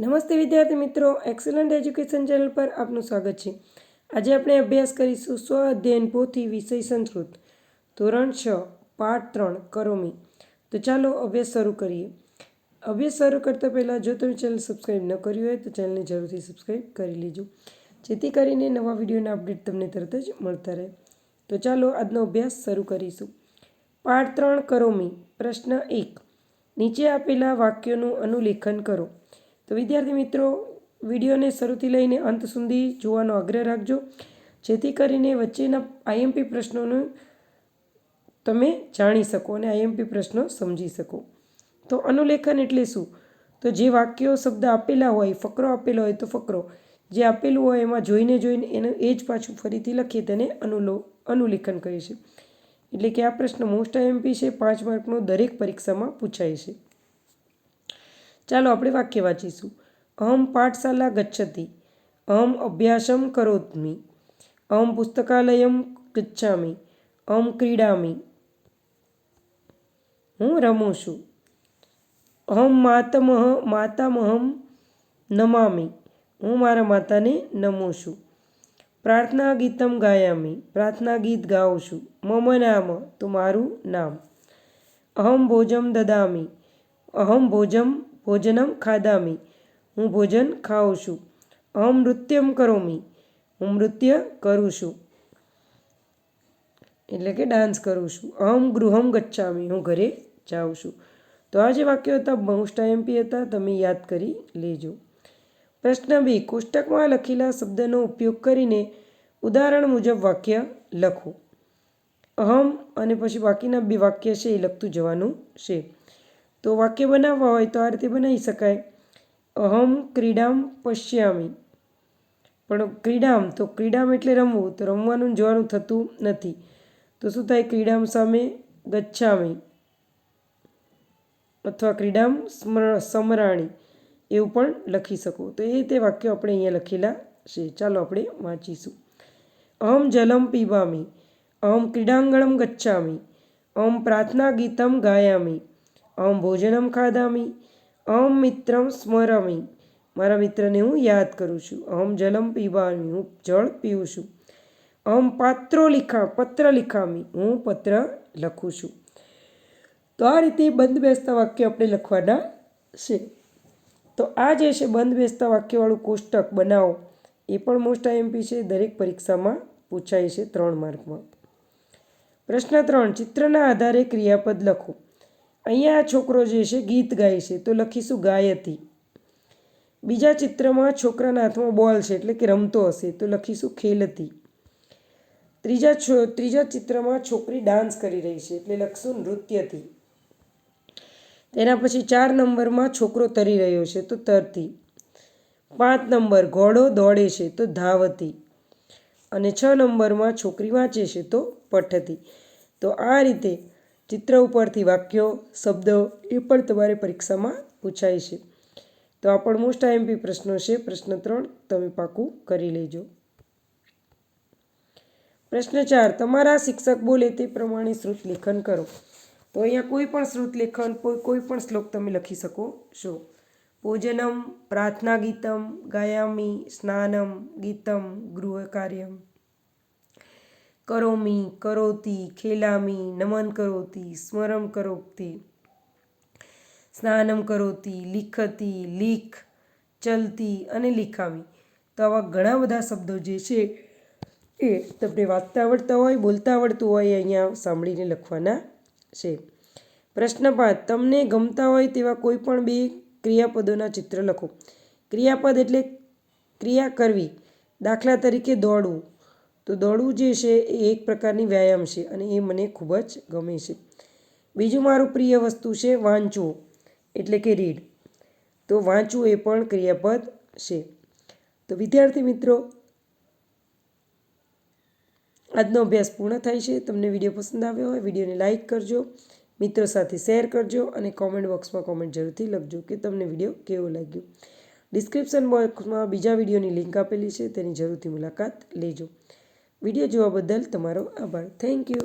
નમસ્તે વિદ્યાર્થી મિત્રો એક્સલન્ટ એજ્યુકેશન ચેનલ પર આપનું સ્વાગત છે. આજે આપણે અભ્યાસ કરીશું સ્વ અધ્યયન પોથી વિષય સંસ્કૃત, ધોરણ છ, પાઠ ત્રણ, કરોમી. તો ચાલો અભ્યાસ શરૂ કરીએ. અભ્યાસ શરૂ કરતાં પહેલાં જો તમે ચેનલ સબસ્ક્રાઈબ ન કર્યું હોય તો ચેનલને જરૂરથી સબસ્ક્રાઈબ કરી લેજો. જેથી કરીને નવા વિડીયોના અપડેટ તમને તરત જ મળતા રહે. તો ચાલો આજનો અભ્યાસ શરૂ કરીશું. પાઠ ત્રણ, કરોમી. પ્રશ્ન એક. નીચે આપેલા વાક્યોનું અનુલેખન કરો. તો વિદ્યાર્થી મિત્રો, વિડીયોને શરૂથી લઈને અંત સુધી જોવાનો આગ્રહ રાખજો. જેથી કરીને વચ્ચેના આઈએમપી પ્રશ્નોનું તમે જાણી શકો અને આઈએમપી પ્રશ્નો સમજી શકો. તો અનુલેખન એટલે શું? તો જે વાક્યો, શબ્દ આપેલા હોય, ફકરો આપેલો હોય તો ફકરો. જે આપેલું હોય એમાં જોઈને જોઈને એનું એ જ પાછું ફરીથી લખીએ તેને અનુલો, અનુલેખન કહે છે. એટલે કે આ પ્રશ્ન મોસ્ટ આઈએમપી છે, પાંચ માર્કનો દરેક પરીક્ષામાં પૂછાય છે. ચાલો આપણે વાક્ય વાંચીશું. અહમ પાઠશાલા ગચ્છતિ, અહમ અભ્યાસમ કરોત્મી, અહમ પુસ્તકાલયમ ગચ્છામી, અહમ ક્રીડામી. હું રમું છું. અહમ માતમહ, માતામહમ નમામી. હું મારા માતાને નમું છું. પ્રાર્થના ગીતમ ગાયામી. પ્રાર્થના ગીત ગાઉં છું. મમ નામ, તો મારું નામ. અહમ ભોજમ દદામી. અહમ ભોજમ ભોજનમ ખાદામી હું ભોજન ખાઉં છું. અહમ નૃત્યમ કરોમી. હું નૃત્ય કરું છું. એટલે કે ડાન્સ કરું છું. અહમ ગૃહમ ગચ્છામી. હું ઘરે જાઉં છું. તો આ જે વાક્યો હતા મોસ્ટ એમપી હતા, તમે યાદ કરી લેજો. પ્રશ્ન બી, કોષ્ટકમાં લખેલા શબ્દનો ઉપયોગ કરીને ઉદાહરણ મુજબ વાક્ય લખો. અહમ અને પછી બાકીના બે વાક્ય છે એ લખતું જવાનું છે. તો વાક્ય બનાવવા હોય તો આ રીતે બનાવી શકાય. અહમ ક્રીડામ પશ્યામી. પણ ક્રીડામ, તો ક્રીડામ એટલે રમવું, તો રમવાનું જોવાનું થતું નથી. તો શું થાય? ક્રીડામ સામે ગચ્છામી. અથવા ક્રીડામ સ્મર, સમરાણી. એવું પણ લખી શકો. તો એ તે વાક્યો આપણે અહીંયા લખેલા છે. ચાલો આપણે વાંચીશું. અહમ જલમ પીવામી અહમ ક્રીડાંગણમ ગચ્છામી. અહમ પ્રાર્થના ગીતમ ગાયામી. અહમ ભોજનમ ખાદામી અહમ મિત્રમ સ્મરામી. મારા મિત્રને હું યાદ કરું છું. અહમ જલમ પીવાની હું જળ પીઉં છું. અહમ પાત્રો લિખા, પત્ર લિખામી, હું પત્ર લખું છું. તો આ રીતે બંધ બેસતા વાક્ય આપણે લખવાના છે. તો આ જે છે બંધ બેસતા વાક્યવાળું કોષ્ટક બનાવો, એ પણ મોસ્ટ આઈએમપી છે, દરેક પરીક્ષામાં પૂછાય છે ત્રણ માર્કમાં. પ્રશ્ન ત્રણ, ચિત્રના આધારે ક્રિયાપદ લખો. અહીંયા છોકરો જે છે ગીત ગાય છે, તો લખીશું ગાયતી. બીજા ચિત્રમાં છોકરાના હાથમાં બોલ છે, એટલે કે રમતો હશે, તો લખીશું ખેલતી. ત્રીજા છો, ત્રીજા ચિત્રમાં છોકરી ડાન્સ કરી રહી છે, એટલે લખશું નૃત્યથી. તેના પછી ચાર નંબરમાં છોકરો તરી રહ્યો છે, તો તરતી. પાંચ નંબર, ઘોડો દોડે છે, તો ધાવતી. અને છ નંબરમાં છોકરી વાંચે છે, તો પઠતી. તો આ રીતે ચિત્ર ઉપરથી વાક્યો, શબ્દો એ પણ તમારે પરીક્ષામાં પૂછાય છે. તો આ પણ મોસ્ટ આઈએમપી પ્રશ્નો છે. પ્રશ્ન ત્રણ તમે પાકું કરી લેજો. પ્રશ્ન ચાર, તમારા શિક્ષક બોલે તે પ્રમાણે શ્રુત લેખન કરો. તો અહીંયા કોઈ પણ શ્રુત લેખન કોઈ પણ શ્લોક તમે લખી શકો છો. પૂજનમ પ્રાર્થના ગીતમ ગાયામી, સ્નાનમ, ગીતમ ગૃહ કાર્યમ કરોમી કરોતી ખેલામી નમન કરોતી સ્મરમ કરોતી સ્નાનમ કરોતી લિખતી લીખ ચલતી અને લિખામી. તો આવા ઘણા બધા શબ્દો જે છે એ તમને વાંચતા આવડતા હોય, બોલતા આવડતું હોય અહીંયા સાંભળીને લખવાના છે. પ્રશ્ન પાંચ, તમને ગમતા હોય તેવા કોઈ પણ બે ક્રિયાપદોના ચિત્ર લખો. ક્રિયાપદ એટલે ક્રિયા કરવી. દાખલા તરીકે દોડવું. તો દોડવું જે છે એ એક પ્રકારની વ્યાયામ છે અને એ મને ખૂબ જ ગમે છે. બીજું મારું પ્રિય વસ્તુ છે વાંચવું, એટલે કે રીડ. તો વાંચવું એ પણ ક્રિયાપદ છે. તો વિદ્યાર્થી મિત્રો, આજનો અભ્યાસ પૂર્ણ થાય છે. તમને વીડિયો પસંદ આવ્યો હોય, વિડીયોને લાઇક કરજો, મિત્રો સાથે શેર કરજો અને કોમેન્ટ બોક્સમાં કોમેન્ટ જરૂરથી લખજો કે તમને વીડિયો કેવો લાગ્યો. ડિસ્ક્રિપ્શન બોક્સમાં બીજા વિડીયોની લિંક આપેલી છે, તેની જરૂરથી મુલાકાત લેજો. વીડિયો જોવા બદલ તમારો આભાર. Thank you